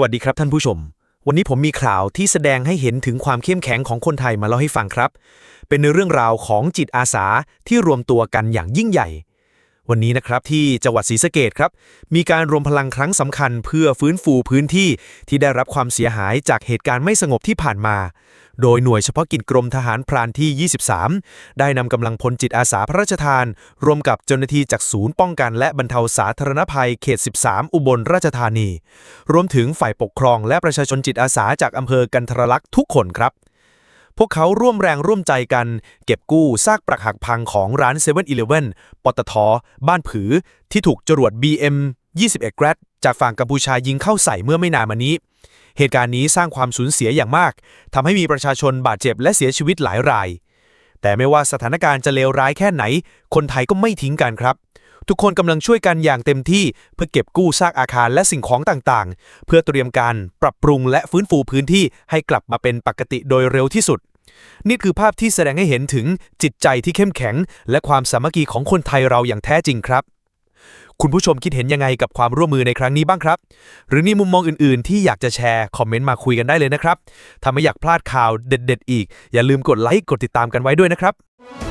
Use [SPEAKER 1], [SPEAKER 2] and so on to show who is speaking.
[SPEAKER 1] วัสดีครับท่านผู้ชม วันนี้ผมมีข่าวที่แสดงให้เห็นถึงความเข้มแข็งของคนไทยมาเล่าให้ฟังครับ เป็นในเรื่องราวของจิตอาสาที่รวมตัวกันอย่างยิ่งใหญ่ วันนี้นะครับที่จังหวัดศรีสะเกดครับ มีการรวมพลังครั้งสำคัญเพื่อฟื้นฟูพื้นที่ที่ได้รับความเสียหายจากเหตุการณ์ไม่สงบที่ผ่านมา โดยหน่วยเฉพาะกิจกรมทหารพรานที่ 23 ได้นำกำลังพลจิตอาสาพระราชทาน รวมกับเจ้าหน้าที่จากศูนย์ป้องกันและบรรเทาสาธารณภัยเขต 13 อุบลราชธานี รวมถึงฝ่ายปกครองและประชาชนจิตอาสาจากอำเภอกันทรลักษณ์ทุกคนครับ พวกเขาร่วมแรงร่วมใจกัน เก็บกู้ซากปรักหักพังของร้าน7 e เ e ่ e อปตท บ้านผือ ที่ถูกจรวด BM 21 Grad จากฝั่งกัมพูชายิงเข้าใส่เมื่อไม่นานมานี้ เหตุการณ์นี้สร้างความสูญเสียอย่างมากทำให้มีประชาชนบาดเจ็บและเสียชีวิตหลายราย แต่ไม่ว่าสถานการณ์จะเลวร้ายแค่ไหน คนไทยก็ไม่ทิ้งกันครับ ทุกคนกำลังช่วยกันอย่างเต็มที่เพื่อเก็บกู้ซากอาคารและสิ่งของต่างๆ เพื่อเตรียมการปรับปรุงและฟื้นฟูพื้นที่ให้กลับมาเป็นปกติโดยเร็วที่สุด นี่คือภาพที่แสดงให้เห็นถึงจิตใจที่เข้มแข็ง และความสามัคคีของคนไทยเราอย่างแท้จริงครับ คุณผู้ชมคิดเห็นยังไงกับความร่วมมือในครั้งนี้บ้างครับ หรือมีมุมมองอื่นๆ ที่อยากจะแชร์คอมเมนต์มาคุยกันได้เลยนะครับถ้าไม่อยากพลาดข่าวเด็ด ๆ อีก อย่าลืมกดไลค์กดติดตามกันไว้ด้วยนะครับ